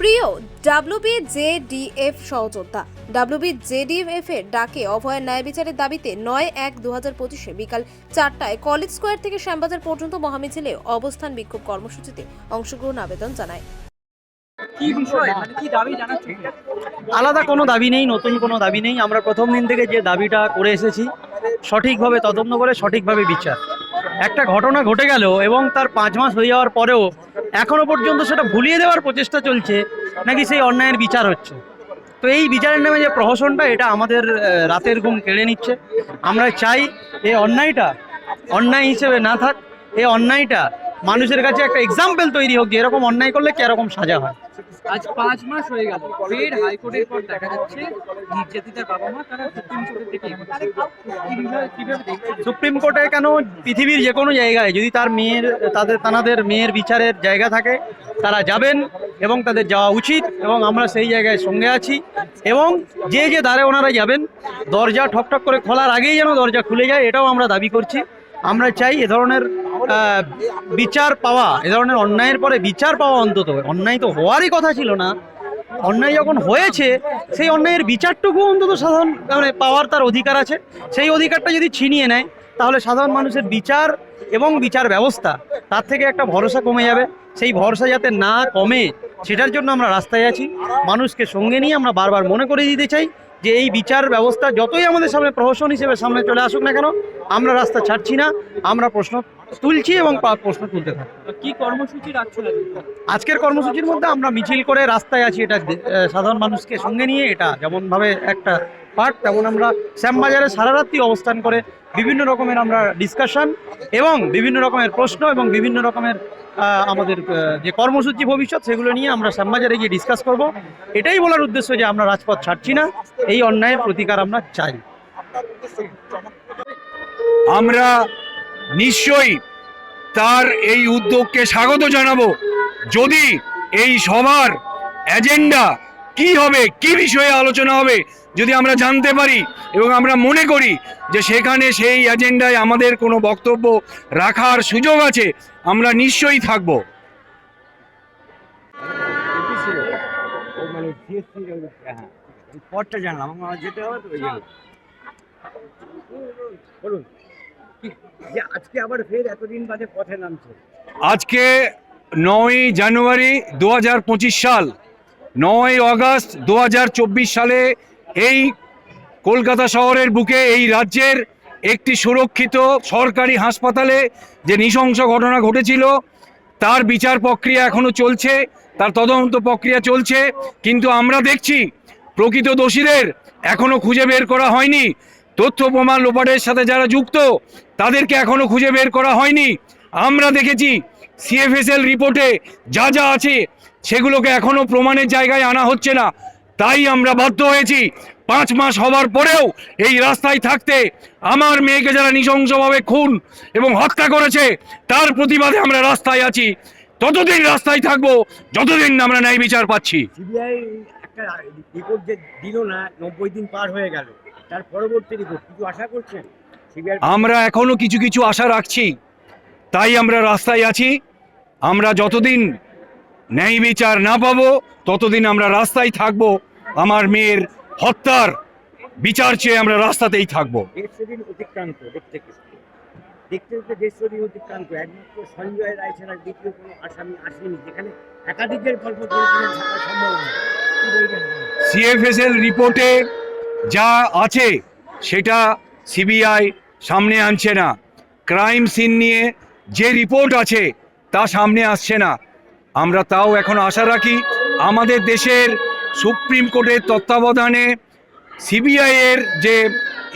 প্রিয় WB JDF সহযোদ্ধা WB JDF এর ডাকে অভয়ের ন্যায় বিচারের দাবিতে নয় এক দু হাজার পঁচিশে বিকাল চারটায় কলেজ স্কোয়ার থেকে শ্যামবাজার পর্যন্ত মহামিছিলে অবস্থান বিক্ষোভ কর্মসূচিতে অংশগ্রহণ আবেদন জানায়। কি বিষয়? মানে দাবি আলাদা কোনো দাবি নেই নতুন কোনো দাবি নেই। আমরা প্রথম দিন থেকে যে দাবিটা করে এসেছি সঠিকভাবে তদন্ত করে সঠিকভাবে বিচার। একটা ঘটনা ঘটে গেল এবং তার পাঁচ মাস হয়ে যাওয়ার পরেও এখনও পর্যন্ত সেটা ভুলিয়ে দেওয়ার প্রচেষ্টা চলছে নাকি সেই অন্যায়ের বিচার হচ্ছে। তো এই বিচারের নামে যে প্রহসনটা, এটা আমাদের রাতের ঘুম কেড়ে নিচ্ছে। আমরা চাই এই অন্যায়টা অন্যায় হিসেবে না থাক, এই অন্যায়টা মানুষের কাছে একটা এক্সাম্পল তৈরি হোক যে এরকম অন্যায় করলে কীরকম সাজা হয়? আজ পাঁচ মাস হয়ে গেল। ফের হাইকোর্টের পর দেখা যাচ্ছে নির্যাতিতার বাবা মা তারা সুপ্রিম কোর্টের দিকে এগোচ্ছে। কি বিষয়ে কীভাবে দেখছেন সুপ্রিম কোর্টে কেন পৃথিবীর যে কোনো জায়গায় যদি তার মেয়ের তাদের তানাদের মেয়ের বিচারের জায়গা থাকে তারা যাবেন এবং তাদের যাওয়া উচিত এবং আমরা সেই জায়গায় সঙ্গে আছি এবং যে যে দ্বারে ওনারা যাবেন দরজা ঠকঠক করে খোলার আগেই যেন দরজা খুলে যায় এটাও আমরা দাবি করছি। আমরা চাই এ ধরনের বিচার পাওয়া, এ ধরনের অন্যায়ের পরে বিচার পাওয়া অন্তত, অন্যায় তো হওয়ারই কথা ছিল না। অন্যায় যখন হয়েছে, সেই অন্যায়ের বিচারটুকু অন্তত সাধারণ মানে পাওয়ার তার অধিকার আছে। সেই অধিকারটা যদি ছিনিয়ে নেয়, তাহলে সাধারণ মানুষের বিচার এবং বিচার ব্যবস্থা, তার থেকে একটা ভরসা কমে যাবে। সেই ভরসা যাতে না কমে, সেটার জন্য আমরা রাস্তায় আছি। মানুষকে সঙ্গে নিয়ে আমরা বারবার মনে করে দিতে চাই যে এই বিচার ব্যবস্থা যতই আমাদের সামনে প্রহসন হিসেবে সামনে চলে আসুক না কেন, আমরা রাস্তা ছাড়ছি না। আমরা প্রশ্ন তুলছি এবং পা- প্রশ্ন তুলতে থাকব কি কর্মসূচি আজকের কর্মসূচির মধ্যে আমরা মিছিল করে রাস্তায় আছি এটা সাধারণ মানুষকে সঙ্গে নিয়ে এটা যেমনভাবে একটা পার্ট তেমন আমরা শ্যামবাজারে সারা রাত্রি অবস্থান করে বিভিন্ন রকমের আমরা ডিসকাশন এবং বিভিন্ন রকমের প্রশ্ন এবং বিভিন্ন রকমের আহ, আমাদের যে কর্মসূচি ভবিষ্যৎ সেগুলো নিয়ে আমরা শ্যামবাজারে গিয়ে ডিসকাস করব। এটাই বলার উদ্দেশ্য যে আমরা রাজপথ ছাড়ছি না এই অন্যায়ের প্রতিকার আমরা চাই। আমরা নিশ্চয়ই তার এই উদ্যোগকে স্বাগত জানাব। যদি এই সভার এজেন্ডা কি হবে, কি বিষয়ে আলোচনা হবে, যদি আমরা জানতে পারি এবং আমরা মনে করি যে সেখানে সেই এজেন্ডায় আমাদের কোনো বক্তব্য রাখার সুযোগ আছে, আমরা নিশ্চয়ই থাকব। পথটা জানলাম যেতে হবে তো বলুন। আজকে আবার ফের এতদিন বাদে পথে নামছে। আজকে নয় জানুয়ারি দু হাজার পঁচিশ সাল নয় দু সালে এই কলকাতা শহরের বুকে এই রাজ্যের একটি সুরক্ষিত সরকারি হাসপাতালে যে নৃশংস ঘটনা ঘটেছিল, তার বিচার প্রক্রিয়া এখনও চলছে, তার তদন্ত প্রক্রিয়া চলছে, কিন্তু আমরা দেখছি প্রকৃত দোষীদের এখনও খুঁজে বের করা হয়নি। তথ্য প্রমাণ লোপাটের সাথে যারা যুক্ত তাদেরকে এখনও খুঁজে বের করা হয়নি। আমরা দেখেছি সিএফএসএল রিপোর্টে যা যা আছে, সেগুলোকে এখনও প্রমাণের জায়গায় আনা হচ্ছে না। তাই আমরা বাধ্য হয়েছি পাঁচ মাস হবার পরেও এই রাস্তায় থাকতে আমার মেয়েকে যারা নৃশংসভাবে খুন এবং হত্যা করেছে, তার প্রতিবাদে আমরা রাস্তায় আছি। ততদিন রাস্তায় থাকব, যতদিন আমরা ন্যায় বিচার পাচ্ছি। সিবিআই একটা রিপোর্ট যে দিল না, নব্বই দিন পার হয়ে গেল। তার পরবর্তী রিপোর্ট কিছু আশা করছেন? আমরা এখনও কিছু কিছু আশা রাখছি। তাই আমরা রাস্তায় আছি। আমরা যতদিন ন্যায় বিচার না পাবো ততদিন আমরা রাস্তায় থাকব। আমার মেয়ের হত্যার বিচার চেয়ে আমরা রাস্তাতেই থাকব। দেখতে দেখতে দেখতে দেখতে অতিক্রান্ত। একমাত্র সঞ্জয় রায় ছাড়া দ্বিতীয় কোনো আসামি আসেনি যেখানে একাধিকের গল্প করেছিলেন থাকা সম্ভব নয় কি বলবেন? সিএফএসএল রিপোর্টে যা আছে সেটা সিবিআই সামনে আনছে না। ক্রাইম সিন নিয়ে যে রিপোর্ট আছে তা সামনে আসছে না। আমরা তাও এখন আশা রাখি আমাদের দেশের সুপ্রিম কোর্টের তত্ত্বাবধানে সিবিআই এর যে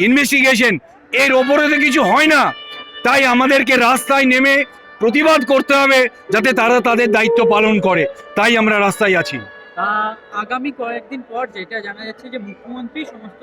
ইনভেস্টিগেশন এর ওপরে তো কিছু হয় না। তাই আমাদেরকে রাস্তায় নেমে প্রতিবাদ করতে হবে যাতে তারা তাদের দায়িত্ব পালন করে। তাই আমরা রাস্তায় আছি। আগামী কয়েকদিন পর যেটা জানা যাচ্ছে যে মুখ্যমন্ত্রী সমস্ত